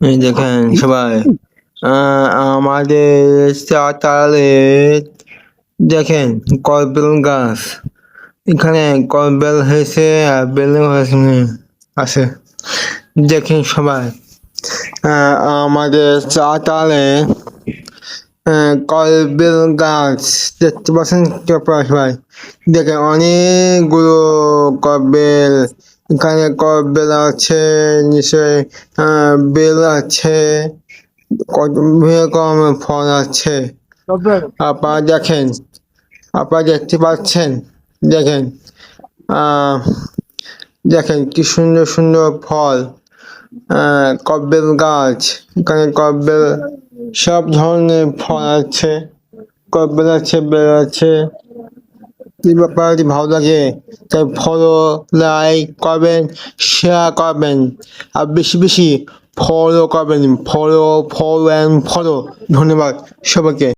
এই দেখেন সবাই আমাদের চাতালে দেখেন করবেল গাছ। এখানে করবেল হয়েছে আর বেলুন হয়েছে আছে। দেখেন সবাই আহ, আমাদের চাতালে করবেল গাছ দেখতে পাচ্ছেন সবাই। দেখেন অনেকগুলো করবেল এখানে করবেল আছে নিচে বেল আছে কত রকম ফল আছে। আপনারা দেখেন আপনারা দেখতে পাচ্ছেন? দেখেন দেখেন কি সুন্দর সুন্দর ফল কবেল গাছ এখানে কবেল সব ধরনের ফল আছে কবেল আছে, বেল আছে। এই ব্যাপারটি ভালো লাগে তাই ফলো লাইক করবেন শেয়ার করবেন। আর বেশি বেশি ফলো করবেন। ফলো ফলো অ্যান্ড ফলো ধন্যবাদ সবাইকে।